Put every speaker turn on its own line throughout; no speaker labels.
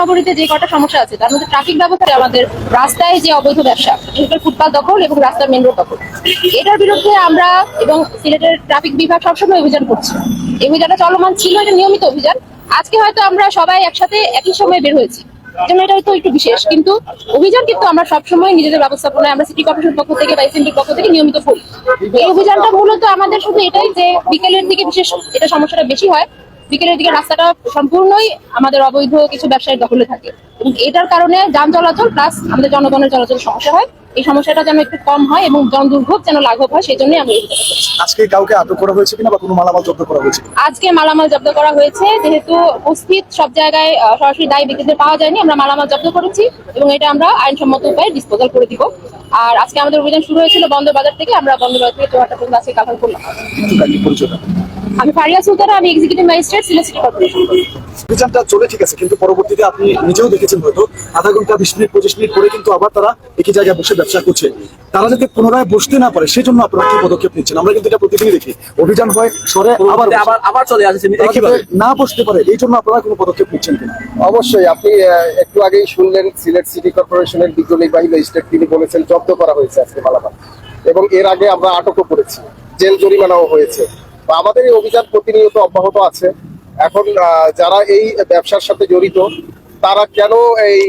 নগরীতে যে কটা সমস্যা আছে, তার মধ্যে ট্রাফিক ব্যবস্থায় আমাদের রাস্তায় যে অবৈধ ব্যবসা ফুটপাত দখল এবং রাস্তার মেন রোড দখল। এটার বিরুদ্ধে আমরা এবং সিলেটের ট্রাফিক বিভাগ সবসময় অভিযান করছি। এই অভিযানটা চলমান ছিল, এটা নিয়মিত অভিযান। আজকে হয়তো আমরা সবাই একসাথে একই সময় বের হয়েছি। যেন এটা হয়তো একটু বিশেষ, কিন্তু অভিযান কিন্তু আমরা সবসময় নিজেদের ব্যবস্থাপনায়, আমরা সিটি কর্পোরেশন পক্ষ থেকে বা এসএনডির পক্ষ থেকে নিয়মিত করি। এই অভিযানটা মূলত আমাদের শুধু এটাই যে বিকেলের দিকে বিশেষ এটা সমস্যাটা বেশি হয় বিকেলের দিকে রাস্তাটা সম্পূর্ণই আমাদের অবৈধ কিছু ব্যবসায়ীর দখলে থাকে। এবং এটার কারণে যান চলাচল প্লাস আমাদের জনগণের চলাচল সমস্যা হয়। এই সমস্যাটা যেন একটু কম হয় এবং জন দুর্ভোগ যেন লাঘব হয় সেই জন্যই আমি।
আজকে কাউকে আটক করা হয়েছে কিনা বা কোনো মালামাল জব্দ করা হয়েছে
আজকে মালামাল জব্দ করা হয়েছে যেহেতু উপস্থিত সব জায়গায় সরাসরি দায়ী ব্যক্তিদের পাওয়া যায়নি আমরা মালামাল জব্দ করেছি এবং এটা আমরা আইনসম্মত উপায়ে ডিসপোজাল করে দিব। আর আজকে আমাদের অভিযান শুরু হয়েছিল বন্দর বাজার থেকে আমরা বন্দর বাজার থেকে চৌহাটা পর্যন্ত আজকে কাভার করলাম। আমি ফারিয়া সুলতানা আমি executive magistrate Sylhet city corporation
অভিযানটা চলে ঠিক আছে কিন্তু পরবর্তীতে আপনি নিজেও দেখেছেন হয়তো আধা ঘণ্টা বিশ মিনিট পঁচিশ মিনিট পরে কিন্তু আবার তারা একই জায়গায় বসে ব্যবসা করছে তারা যাতে পুনরায় বসতে না পারে সেজন্য আপনারা কি পদক্ষেপ নিচ্ছেন? আমরা কিন্তু এটা প্রতিদিনই দেখি। অভিযান হয় সরে আবার
আবার আবার চলে আসছে
না বসতে পারে এই জন্য আপনারা কোনো পদক্ষেপ নিচ্ছেন কিনা?
অবশ্যই আপনি আহ, একটু আগেই শুনলেন সিলেট সিটি কর্পোরেশনের বিজ্ঞ নির্বাহী ম্যাজিস্ট্রেট তিনি বলেছেন জব্দ করা হয়েছে আজকে মালামাল। এবং এর আগে আমরা আটকও করেছি জেল জরিমানাও হয়েছে। আমাদের এই অভিযান প্রতিনিয়ত অব্যাহত আছে। এখন যারা এই ব্যবসার সাথে জড়িত তারা কেন এই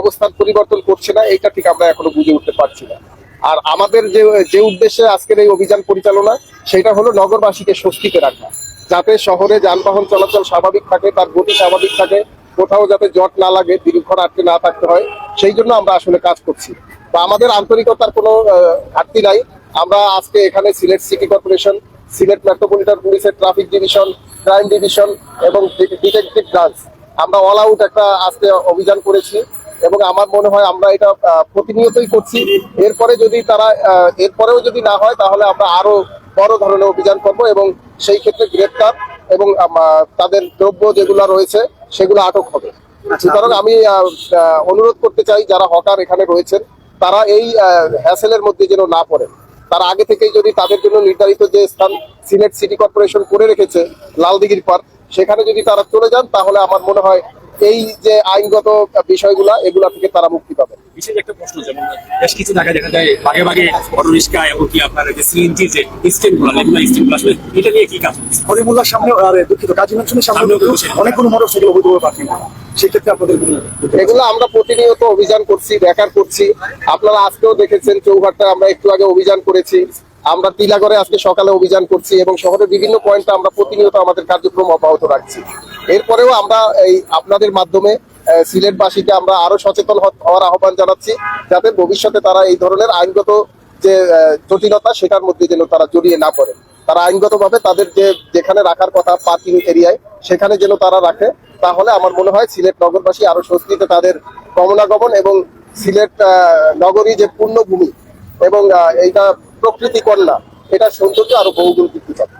অবস্থান পরিবর্তন করছে না, এইটা ঠিক আমরা এখনও বুঝে উঠতে পারছি না। আর আমাদের যে যে উদ্দেশ্যে আজকের এই অভিযান পরিচালনা, সেটা হলো নগরবাসীকে স্বস্তিতে রাখা। যাতে শহরে যানবাহন চলাচল স্বাভাবিক থাকে, তার গতি স্বাভাবিক থাকে, কোথাও যাতে জট না লাগে, দীর্ঘক্ষণ আটকে না থাকতে হয়, সেই জন্য আমরা আসলে কাজ করছি। বা আমাদের আন্তরিকতার কোনো ঘাটতি নাই। আমরা আজকে এখানে Sylhet city corporation, Sylhet metropolitan পুলিশের ট্রাফিক ডিভিশন, ক্রাইম ডিভিশন এবং ডিটেকটিভ ব্রাঞ্চ আমরা অল আউট একটা আজকে অভিযান করেছি এবং আমার মনে হয় আমরা এটা প্রতিনিয়তই করছি। এরপরে যদি তারা এরপরেও যদি না হয় তাহলে আমরা আরও বড় ধরনের অভিযান করব এবং সেই ক্ষেত্রে গ্রেপ্তার এবং তাদের দ্রব্য যেগুলো রয়েছে সেগুলো আটক হবে। সুতরাং আমি অনুরোধ করতে চাই যারা হকার এখানে রয়েছেন তারা এই হ্যাসেলের মধ্যে যেন না পড়েন। তারা আগে থেকেই যদি তাদের জন্য নির্ধারিত যে স্থান সিলেট সিটি কর্পোরেশন করে রেখেছে লালদিঘির পার সেখানে যদি তারা চলে যান তাহলে আমার মনে হয় এই যে আইনগত বিষয়গুলা এগুলা থেকে তারা মুক্তি পাবে।
বিশেষ একটা প্রশ্ন যেমন বেশ কিছু জায়গায় দেখা যায় বাগে বাগে অটো রিক্সা এবং কি আপনার যে সিএনজি যে স্টেনগুলো লেগুনা আসলে এটা নিয়ে কি কাজ
হরিমুল্লার সামনে আর দুঃখিত কাজী মেনশনের সামনে অনেকগুলো মোটর সাইকেল অবৈধভাবে পার্কিং সেক্ষেত্রে আপনাদের
এগুলো আমরা প্রতিনিয়ত অভিযান করছি করছি। আপনারা আজকেও দেখেছেন চৌঘাটটা আমরা একটু আগে অভিযান করেছি। আমরা তিলাগড়ে আজকে সকালে অভিযান করছি এবং শহরের বিভিন্ন পয়েন্টে আমরা প্রতিনিয়ত আমাদের কার্যক্রম অব্যাহত রাখছি। এরপরেও আমরা এই আপনাদের মাধ্যমে সিলেটবাসীকে আমরা আরও সচেতন হওয়ার আহ্বান জানাচ্ছি, যাতে ভবিষ্যতে তারা এই ধরনের আইনগত যে জটিলতা সেটার মধ্যে যেন তারা জড়িয়ে না পড়ে। তারা আইনগতভাবে তাদের যে, যেখানে রাখার কথা পার্কিং এরিয়ায়, সেখানে যেন তারা রাখে, তাহলে আমার মনে হয় সিলেট নগরবাসী আরও স্বস্তিতে তাদের গমনাগমন এবং সিলেট নগরী যে পূর্ণভূমি এবং এইটা প্রকৃতি কন্যা এটা সৌন্দর্য আরও বহুগুণ বৃদ্ধি পাবে।